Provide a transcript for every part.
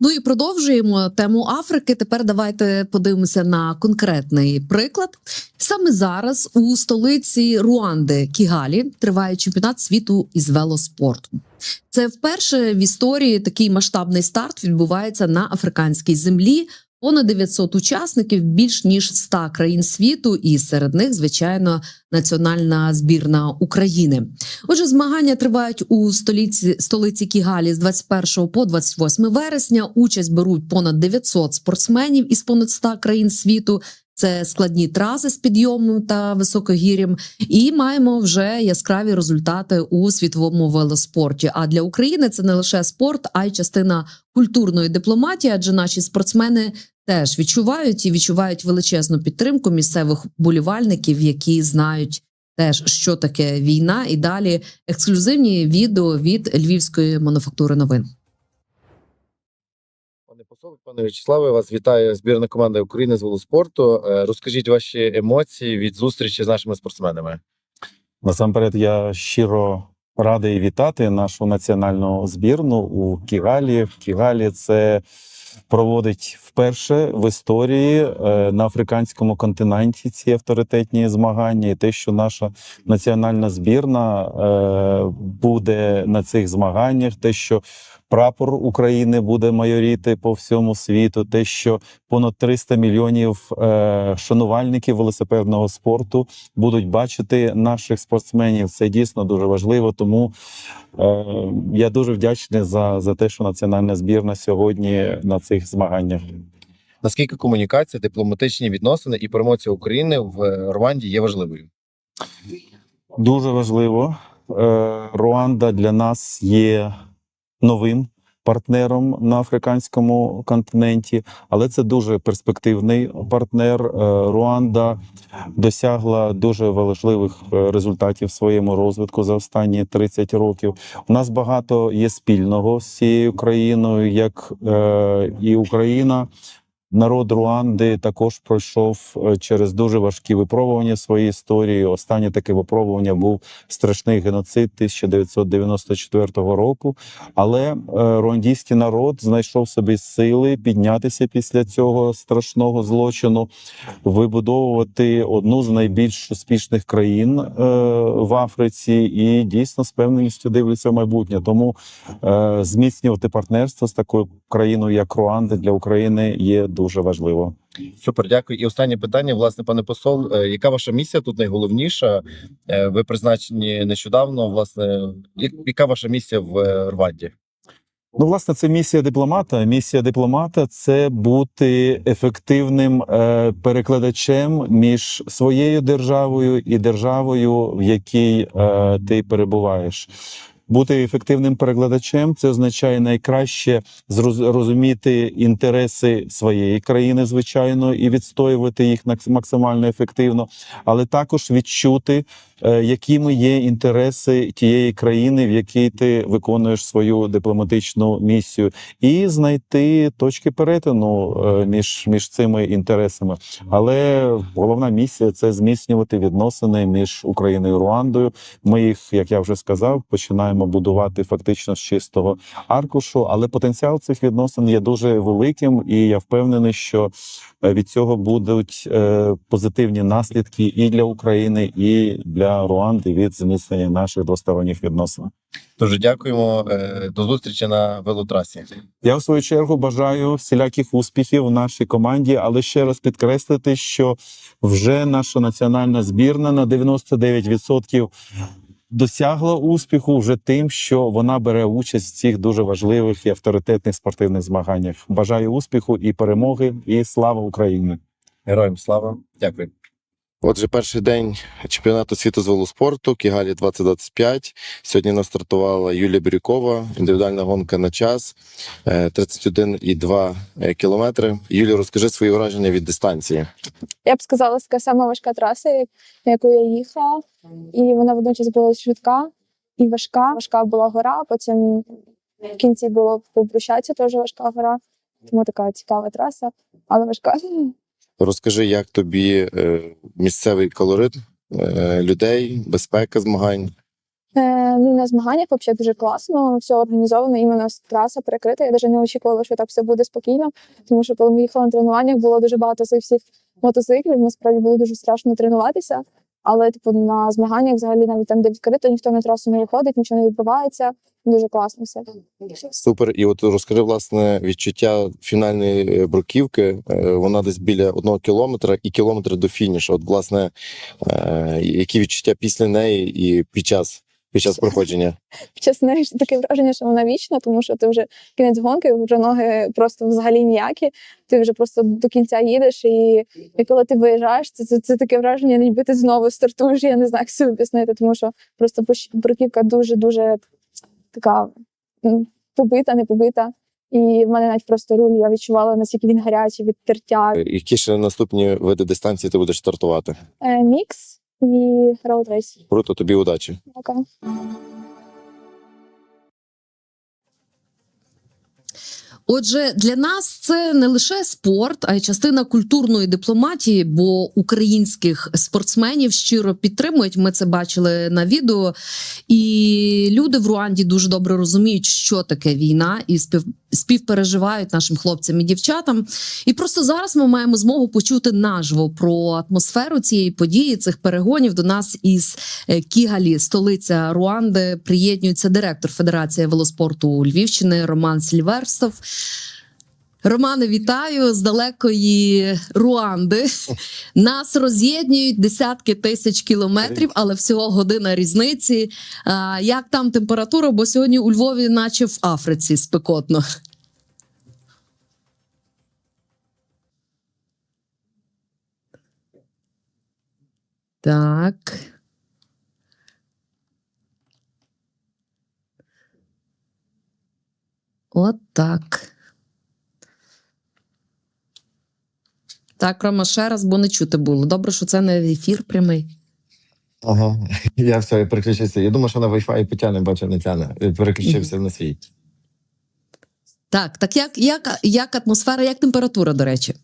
Ну і продовжуємо тему Африки. Тепер давайте подивимося на конкретний приклад. Саме зараз у столиці Руанди Кігалі триває чемпіонат світу із велоспорту. Це вперше в історії такий масштабний старт відбувається на африканській землі. Понад 900 учасників, більш ніж 100 країн світу, і серед них, звичайно, національна збірна України. Отже, змагання тривають у столиці столиці Кігалі з 21 по 28 вересня. Участь беруть понад 900 спортсменів із понад 100 країн світу. Це складні траси з підйомом та високогір'ям, і маємо вже яскраві результати у світовому велоспорті. А для України це не лише спорт, а й частина культурної дипломатії, адже наші спортсмени теж відчувають і відчувають величезну підтримку місцевих болівальників, які знають теж, що таке війна, і далі ексклюзивні відео від львівської мануфактури новин. Пане посол, пане В'ячеславе, вас вітає збірна команда України з велоспорту. Е, Розкажіть ваші емоції від зустрічі з нашими спортсменами. Насамперед, я щиро радий вітати нашу національну збірну у Кігалі. В Кігалі це проводить вперше в історії е, на африканському континенті ці авторитетні змагання, і те, що наша національна збірна е, буде на цих змаганнях, те, що прапор України буде майоріти по всьому світу, те, що понад 300 мільйонів е, шанувальників велосипедного спорту будуть бачити наших спортсменів. Це дійсно дуже важливо. Тому е, я дуже вдячний за, за те, що національна збірна сьогодні на цих змаганнях. Наскільки комунікація, дипломатичні відносини і промоція України в е, Рванді є важливою? Дуже важливо. Руанда для нас є новим партнером на африканському континенті, але це дуже перспективний партнер. Е, Руанда досягла дуже важливих е, результатів в своєму розвитку за останні 30 років. У нас багато є спільного з цією країною, як е, і Україна. Народ Руанди також пройшов е, через дуже важкі випробування в своїй історії. Останнє таке випробування був страшний геноцид 1994 року. Але е, руандійський народ знайшов собі сили піднятися після цього страшного злочину, вибудовувати одну з найбільш успішних країн е, в Африці, і дійсно з певністю дивляться в майбутнє. Тому зміцнювати партнерство з такою країною, як Руанда, для України є дуже важливо. Супер, дякую. І останнє питання, власне, пане посол. е, Яка ваша місія тут найголовніша? Е, Ви призначені нещодавно. Власне, яка ваша місія в е, Рванді? Ну, власне, це місія дипломата. Місія дипломата це бути ефективним перекладачем між своєю державою і державою, в якій ти перебуваєш. Бути ефективним перекладачем це означає найкраще зроз- розуміти інтереси своєї країни, звичайно, і відстоювати їх максимально ефективно, але також відчути, е, якими є інтереси тієї країни, в якій ти виконуєш свою дипломатичну місію, і знайти точки перетину е, між, між цими інтересами. Але головна місія це зміцнювати відносини між Україною і Руандою. Ми їх, як я вже сказав, починаємо будувати фактично з чистого аркушу. Але потенціал цих відносин є дуже великим, і я впевнений, що е, від цього будуть е, позитивні наслідки і для України, і для Руанди від зміцнення наших двосторонніх відносин. Дуже дякуємо. Е, До зустрічі на велотрасі. Я в свою чергу бажаю всіляких успіхів нашій команді, але ще раз підкреслити, що вже наша національна збірна на 99% досягла успіху вже тим, що вона бере участь в цих дуже важливих і авторитетних спортивних змаганнях. Бажаю успіху і перемоги, і слава Україні! Героям слава. Дякую. Отже, перший день чемпіонату світу з велоспорту Кігалі 2025. Сьогодні нас стартувала Юлія Бірюкова, індивідуальна гонка на час е, 31,2 е, кілометри. Юлія, розкажи свої враження від дистанції. Я б сказала, така сама важка траса, як- яку я їхала. І вона водночас була швидка і важка. Важка була гора, потім в кінці було по брусчатці теж важка гора. Тому така цікава траса, але важка. Розкажи, як тобі е, місцевий колорит е, людей, безпека змагань. Е, ну, на змаганнях взагалі дуже класно, все організовано, іменно траса перекрита. Я навіть не очікувала, що так все буде спокійно, тому що коли ми їхали на тренуваннях, було дуже багато цих всіх мотоциклів. Насправді було дуже страшно тренуватися. Але типу на змаганнях, взагалі, навіть там, де відкрито, ніхто на трасу не виходить, нічого не відбувається. Дуже класно все. Супер. І от розкажи власне відчуття фінальної е, бруківки. Е, Вона десь біля одного кілометра і кілометри до фінішу. От, власне, е, які відчуття після неї і під час під час проходження? Чесно, таке враження, що вона вічна, тому що ти вже кінець гонки, вже ноги просто взагалі ніякі. Ти вже просто до кінця їдеш, і, і коли ти виїжджаєш, це, це, це таке враження, ніби ти знову стартуєш. Я не знаю, як це об'яснити, тому що просто бруківка дуже дуже така побита, не побита. І в мене навіть просто руль я відчувала, наскільки він гарячий від тертя. Які ще наступні види дистанції ти будеш стартувати? Е, мікс і роуд рейс. Круто, тобі удачі. Дякую. Отже, для нас це не лише спорт, а й частина культурної дипломатії, бо українських спортсменів щиро підтримують. Ми це бачили на відео. І люди в Руанді дуже добре розуміють, що таке війна, і спів, співпереживають нашим хлопцям і дівчатам. І просто зараз ми маємо змогу почути наживо про атмосферу цієї події, цих перегонів. До нас із е, Кігалі, столиця Руанди, приєднується директор Федерації велоспорту Львівщини Роман Сільверстов. Романе, вітаю з далекої Руанди. Нас роз'єднують десятки тисяч кілометрів, але всього година різниці. А, як там температура? Бо сьогодні у Львові, наче в Африці, спекотно. Так. От так. Так, Рома, ще раз, бо не чути було. Добре, що це не ефір прямий. Ага, я все я переключився. Я думаю, що на Wi-Fi потягне, бачу, не тягне. Я Переключився на свій. Так, так як, як, як атмосфера, як температура, до речі?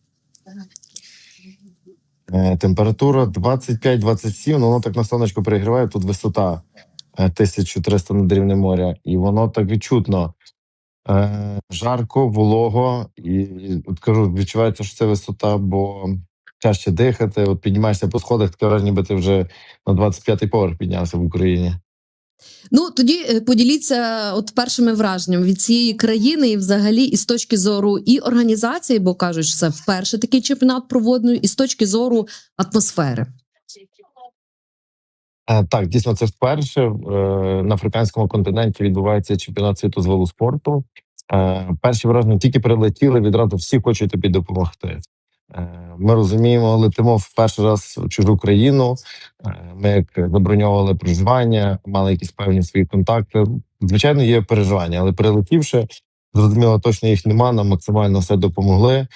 Е, Температура 25-27, ну воно так на сонечко перегріває. Тут висота е, 1300 над рівнем моря, і воно так відчутно. Е, Жарко, волого, і, от кажу, відчувається, що це висота, бо чаще дихати. От піднімаєшся по сходах, таке враження, ніби ти вже на 25-й поверх піднявся в Україні. Ну тоді е, поділіться от першими враженнями від цієї країни, і взагалі, і з точки зору і організації, бо кажуть, що це вперше такий чемпіонат проводний, і з точки зору атмосфери. Е, Так, дійсно, це вперше е, на африканському континенті відбувається чемпіонат світу з велоспорту. Е, Перші враження тільки прилетіли, відразу всі хочуть тобі допомогти. Ми розуміємо, летимо в перший раз в чужу країну. Ми як заброньовували проживання, мали якісь певні свої контакти. Звичайно, є переживання, але прилетівши, зрозуміло, точно їх нема. Нам максимально все допомогли.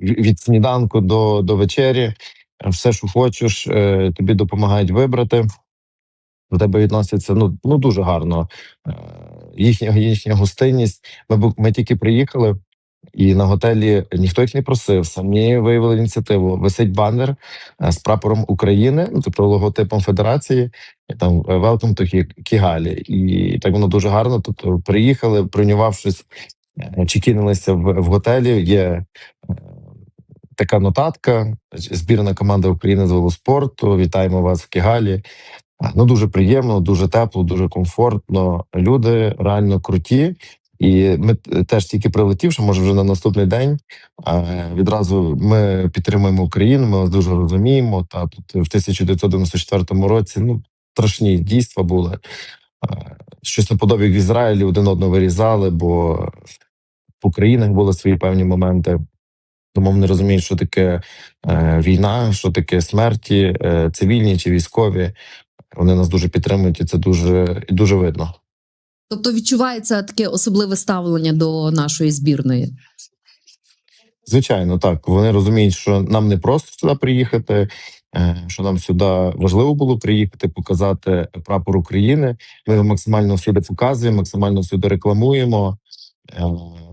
Від сніданку до, до вечері все, що хочеш, е, тобі допомагають вибрати. До тебе відносяться ну, ну дуже гарно. Е, Їхня, їхня гостинність. Ми, ми тільки приїхали, і на готелі ніхто їх не просив. Самі виявили ініціативу. Висить банер е, з прапором України, ну тобто логотипом Федерації, і там Welcome to Кігалі. І так воно дуже гарно. Тобто приїхали, бронювавшись, е, чекінилися в, в готелі. Є така нотатка. Збірна команда України з велоспорту. Вітаємо вас в Кігалі. Ну дуже приємно, дуже тепло, дуже комфортно. Люди реально круті. І ми теж тільки прилетівши, може вже на наступний день. Відразу ми підтримуємо Україну. Ми вас дуже розуміємо. Та тут в 1994 році ну страшні дійства були. Щось наподобі в Ізраїлі один одного вирізали, бо в Українах були свої певні моменти. Тому вони розуміють, що таке е, війна, що таке смерті, е, цивільні чи військові. Вони нас дуже підтримують, і це дуже і дуже видно. Тобто відчувається таке особливе ставлення до нашої збірної. Звичайно, так. Вони розуміють, що нам не просто сюди приїхати, е, що нам сюди важливо було приїхати, показати прапор України. Ми його максимально всюди показуємо, максимально всюди рекламуємо. Е,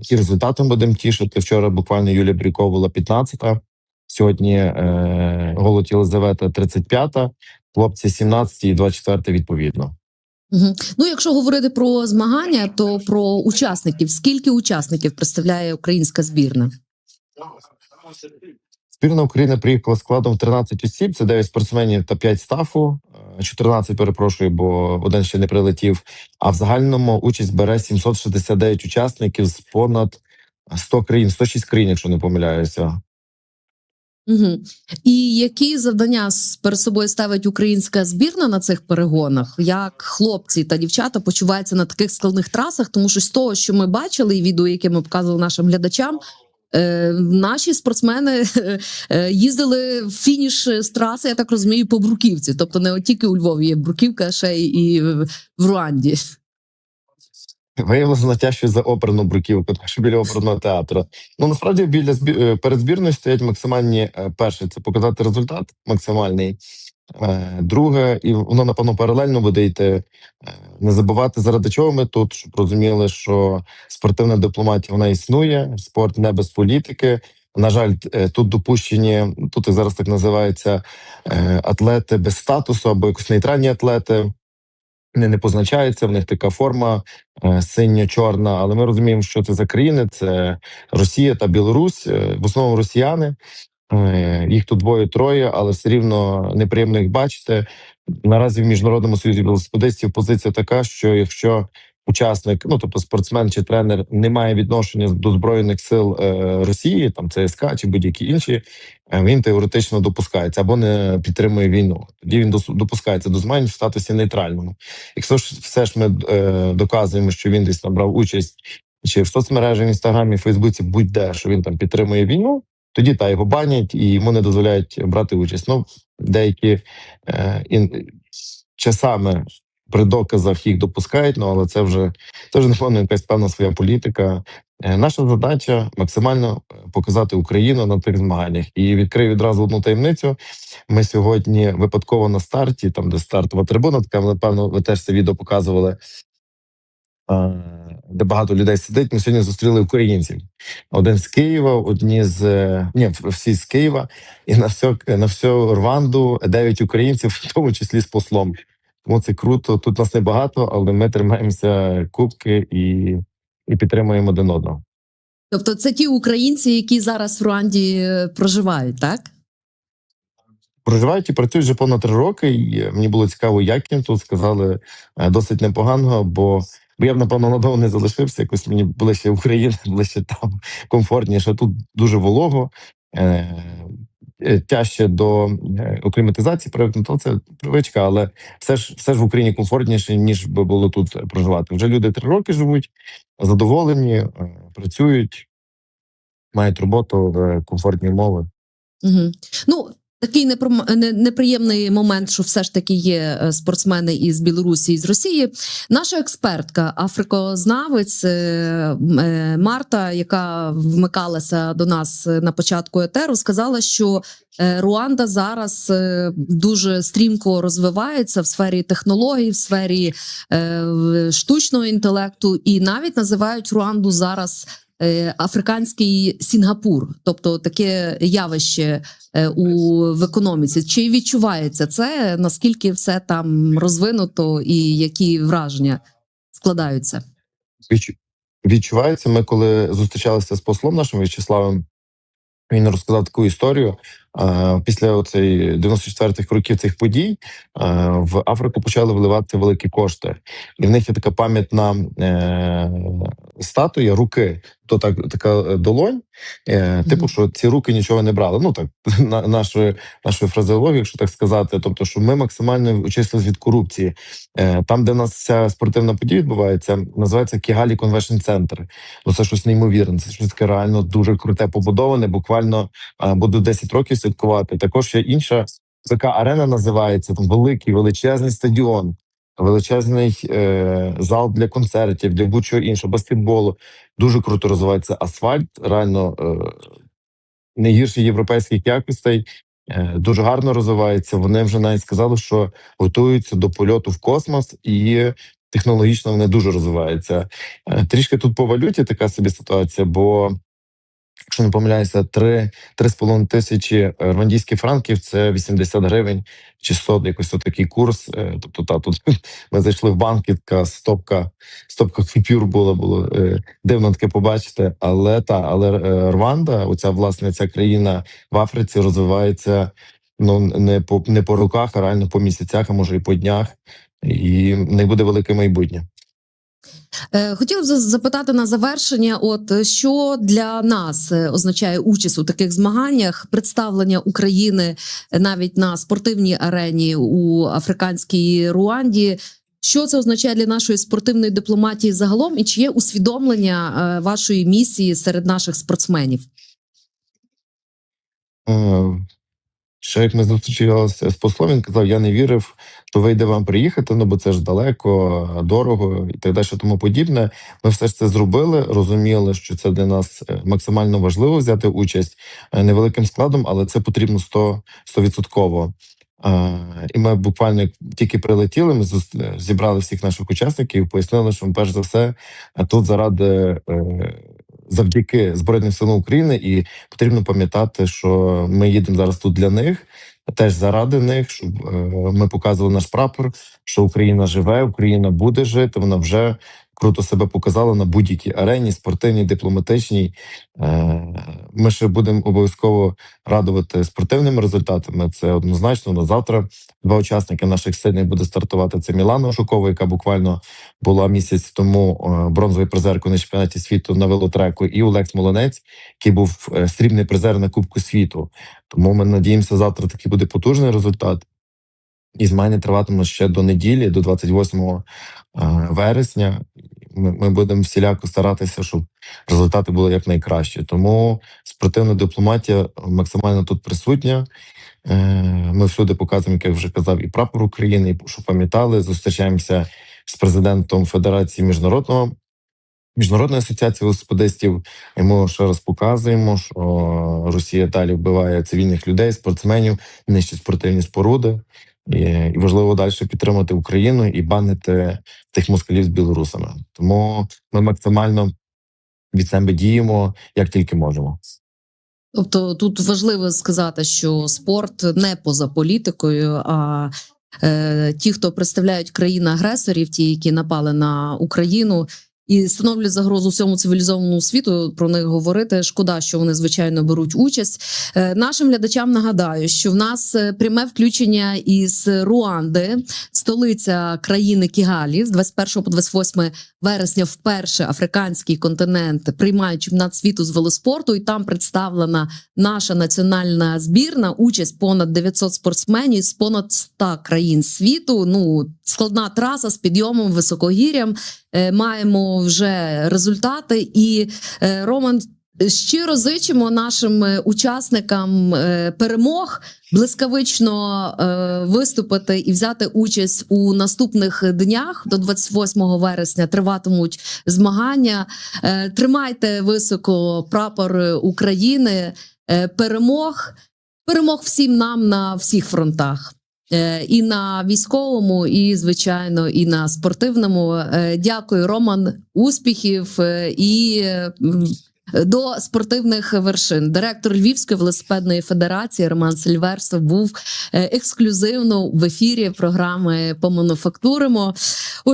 І результатом будемо тішити. Вчора буквально Юлія Брікова була 15-та, сьогодні е, Голод Єлизавета 35-та, хлопці 17 і 24 відповідно. Угу. Ну, якщо говорити про змагання, то про учасників. Скільки учасників представляє українська збірна? Збірна України приїхала складом 13 осіб. Це 9 спортсменів та 5 стафу. Е, 14, перепрошую, бо один ще не прилетів. А в загальному участь бере 769 учасників з понад 100 країн, 106 країн, якщо не помиляюся. Угу. І які завдання перед собою ставить українська збірна на цих перегонах? Як хлопці та дівчата почуваються на таких складних трасах? Тому що з того, що ми бачили, і відео, яке ми показували нашим глядачам, е, наші спортсмени е, їздили в фініш з траси, я так розумію, по Бруківці. Тобто не от тільки у Львові є Бруківка, а ще і в Руанді. Виявилося натяжчою за оперну бруківку, так що біля оперного театру. Ну насправді біля збі... е, перед збірною стоять максимальні е, перше це показати результат максимальний. Е, Друге, і воно напевно паралельно буде йти. е, Не забувати, заради чого ми тут, щоб розуміли, що спортивна дипломатія вона існує, спорт не без політики. На жаль, е, тут допущені, тут і зараз так називається е, атлети без статусу або якось нейтральні атлети. Не, не позначаються, в них така форма синьо-чорна, але ми розуміємо, що це за країни: це Росія та Білорусь, в основному росіяни. Е, Їх тут двоє-троє, але все рівно неприємно їх бачити. Наразі в міжнародному союзі велосипедистів позиція така, що якщо учасник, ну тобто спортсмен чи тренер, не має відношення до збройних сил е, Росії, там ЦСКА чи будь-які інші, е, він теоретично допускається або не підтримує війну. Тоді він допускається до змагань в статусі нейтральному. Якщо ж все ж ми доказуємо, що він десь там брав участь чи в соцмережах, в інстаграмі, Фейсбуці, будь-де, що він там підтримує війну, тоді та його банять і йому не дозволяють брати участь. Ну, деякі е, ін, часами при доказах їх допускають, ну але це вже це вже напевно якась певна своя політика. Е, Наша задача максимально е, показати Україну на тих змаганнях і відкрию відразу одну таємницю. Ми сьогодні випадково на старті, там де стартова трибуна, така напевно, ви теж це відео показували. Де багато людей сидить. Ми сьогодні зустріли українців. Один з Києва, одні з ні, всі з Києва, і на всю, на всю Рванду дев'ять українців, в тому числі з послом. Тому це круто. Тут нас небагато, але ми тримаємося кубки і, і підтримуємо один одного. Тобто, це ті українці, які зараз в Руанді е, проживають, так? Проживають і працюють вже понад три роки. І е, мені було цікаво, як їм тут сказали е, досить непогано, бо, бо я б напевно надовго не залишився. Якось мені ближче Україна, ближче там комфортніше. Тут дуже волого. Е, е, Тяжче до е, акліматизації привикнути, то це привичка, але все ж все ж в Україні комфортніше, ніж би було тут проживати. Вже люди три роки живуть, задоволені, е, працюють, мають роботу в комфортні умови. Угу. Ну, такий неприємний момент, що все ж таки є е, спортсмени із Білорусі і з Росії. Наша експертка, африкознавець е, е, Марта, яка вмикалася до нас на початку етеру, сказала, що Руанда зараз дуже стрімко розвивається в сфері технологій, в сфері штучного інтелекту, і навіть називають Руанду зараз. Е, Африканський Сінгапур, тобто таке явище е, у в економіці. Чи відчувається це? Наскільки все там розвинуто, і які враження складаються? відчу- відчувається. Ми коли зустрічалися з послом нашим В'ячеславом, він розказав таку історію. Після оцей 94-х років цих подій в Африку почали вливати великі кошти, і в них є така пам'ятна е, статуя руки. То так така е, долонь, е, типу, що ці руки нічого не брали. Ну так на нашою нашою фразеологією, якщо так сказати, тобто, що ми максимально очистились від корупції. Там, де в нас ця спортивна подія відбувається, називається Кігалі Конвеншн Центр. Ну це щось неймовірне. Це щось таке реально дуже круте побудоване. Буквально буду 10 років святкувати. Також є інша така арена називається там великий величезний стадіон. Величезний е, зал для концертів, для будь-чого іншого, баскетболу. Дуже круто розвивається асфальт. Реально е, не європейських якостей. Е, дуже гарно розвивається. Вони вже навіть сказали, що готуються до польоту в космос, і технологічно вони дуже розвиваються. Е, трішки тут по валюті така собі ситуація, бо якщо не помиляюся, 3, 3,5 тисячі е, рвандійських франків це 80 гривень чи 100, якось такий курс. Е, Тобто, та тут ми зайшли в банк, і така стопка, стопка купюр була, було е, дивно таке побачити. Але та, але Рванда, оця власне ця країна в Африці розвивається ну не по не по роках, а реально по місяцях, а може і по днях. І не буде велике майбутнє. Е, Хотів за- запитати на завершення: от е, що для нас е, означає участь у таких змаганнях, представлення України навіть на спортивній арені у африканській Руанді. Що це означає для нашої спортивної дипломатії загалом, і чи є усвідомлення вашої місії серед наших спортсменів? Е, Ще як ми зустрічалися з послом, він казав: я не вірив, що вийде вам приїхати, ну бо це ж далеко, дорого і так далі, тому подібне. Ми все ж це зробили, розуміли, що це для нас е, максимально важливо взяти участь е, невеликим складом, але це потрібно 100%. 100%. Е, І ми буквально тільки прилетіли, ми зібрали всіх наших учасників, пояснили, що ми перш за все е, тут заради е, завдяки Збройним силам України, і потрібно пам'ятати, що ми їдемо зараз тут для них, теж заради них, щоб е, ми показували наш прапор, що Україна живе, Україна буде жити. Вона вже круто себе показала на будь-якій арені, спортивній, дипломатичній. Е, Ми ще будемо обов'язково радувати спортивними результатами. Це однозначно. На завтра два учасники наших сильних буде стартувати. Це Мілана Шукова, яка буквально була місяць тому е, бронзовий призеркою на чемпіонаті світу на велотреку, і Олег Смолонець, який був е, срібний призер на Кубку світу. Тому ми надіємося, завтра такий буде потужний результат. І змагання триватиме ще до неділі, до 28 е, вересня. Ми, будемо всіляко старатися, щоб результати були якнайкращі. Тому спортивна дипломатія максимально тут присутня. Е, Ми всюди показуємо, як я вже казав, і прапор України, і що пам'ятали. Зустрічаємося з президентом Федерації міжнародного міжнародної асоціації велосипедистів. І ми ще раз показуємо, що Росія далі вбиває цивільних людей, спортсменів, нищить спортивні споруди. І, важливо далі підтримати Україну і банити тих москалів з білорусами. Тому ми максимально від себе діємо як тільки можемо. Тобто тут важливо сказати, що спорт не поза політикою, а е, ті, хто представляють країни агресорів, ті, які напали на Україну. І становлять загрозу всьому цивілізованому світу. Про них говорити шкода, що вони звичайно беруть участь. Е, нашим глядачам нагадаю, що в нас е, пряме включення із Руанди, столиця країни Кігалі, з 21 по 28 вересня. Вперше африканський континент приймає чемпіонат світу з велоспорту, і там представлена наша національна збірна. Участь понад 900 спортсменів з понад 100 країн світу. Ну складна траса з підйомом, високогір'ям. Е, Маємо вже результати, і е, Роман. Щиро зичимо нашим е, учасникам перемог блискавично виступити і взяти участь у наступних днях до 28 вересня. Триватимуть змагання. Тримайте високо прапор України. Перемог, перемог всім нам на всіх фронтах. Е, І на військовому, і звичайно, і на спортивному. Е, Дякую, Роман. Успіхів е, і до спортивних вершин. Директор Львівської велосипедної федерації Роман Сильверсов був ексклюзивно в ефірі програми Помануфактуримо.